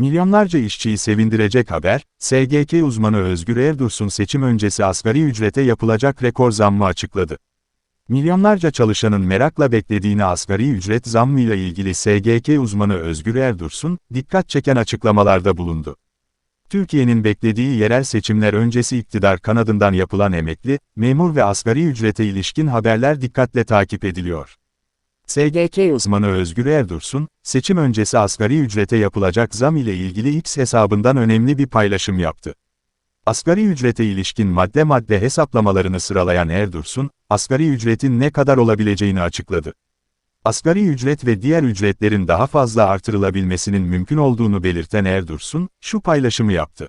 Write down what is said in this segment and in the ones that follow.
Milyonlarca işçiyi sevindirecek haber, SGK uzmanı Özgür Erdursun seçim öncesi asgari ücrete yapılacak rekor zammı açıkladı. Milyonlarca çalışanın merakla beklediğini asgari ücret zammıyla ilgili SGK uzmanı Özgür Erdursun, dikkat çeken açıklamalarda bulundu. Türkiye'nin beklediği yerel seçimler öncesi iktidar kanadından yapılan emekli, memur ve asgari ücrete ilişkin haberler dikkatle takip ediliyor. SGK uzmanı Özgür Erdursun, seçim öncesi asgari ücrete yapılacak zam ile ilgili X hesabından önemli bir paylaşım yaptı. Asgari ücrete ilişkin madde madde hesaplamalarını sıralayan Erdursun, asgari ücretin ne kadar olabileceğini açıkladı. Asgari ücret ve diğer ücretlerin daha fazla artırılabilmesinin mümkün olduğunu belirten Erdursun, şu paylaşımı yaptı.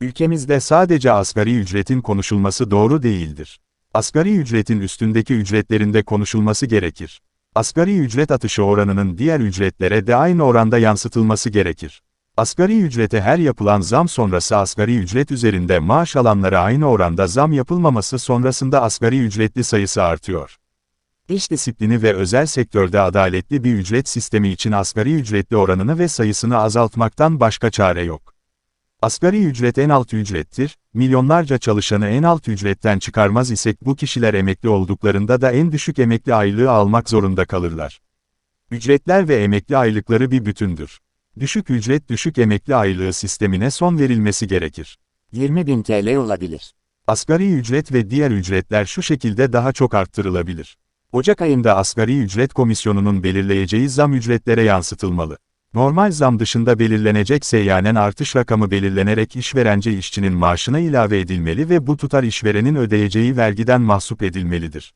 Ülkemizde sadece asgari ücretin konuşulması doğru değildir. Asgari ücretin üstündeki ücretlerinde konuşulması gerekir. Asgari ücret atışı oranının diğer ücretlere de aynı oranda yansıtılması gerekir. Asgari ücrete her yapılan zam sonrası asgari ücret üzerinde maaş alanlara aynı oranda zam yapılmaması sonrasında asgari ücretli sayısı artıyor. İş disiplini ve özel sektörde adaletli bir ücret sistemi için asgari ücretli oranını ve sayısını azaltmaktan başka çare yok. Asgari ücret en alt ücrettir, milyonlarca çalışanı en alt ücretten çıkarmaz isek bu kişiler emekli olduklarında da en düşük emekli aylığı almak zorunda kalırlar. Ücretler ve emekli aylıkları bir bütündür. Düşük ücret düşük emekli aylığı sistemine son verilmesi gerekir. 20.000 TL olabilir. Asgari ücret ve diğer ücretler şu şekilde daha çok arttırılabilir. Ocak ayında asgari ücret komisyonunun belirleyeceği zam ücretlere yansıtılmalı. Normal zam dışında belirlenecek seyyanen artış rakamı belirlenerek işverence işçinin maaşına ilave edilmeli ve bu tutar işverenin ödeyeceği vergiden mahsup edilmelidir.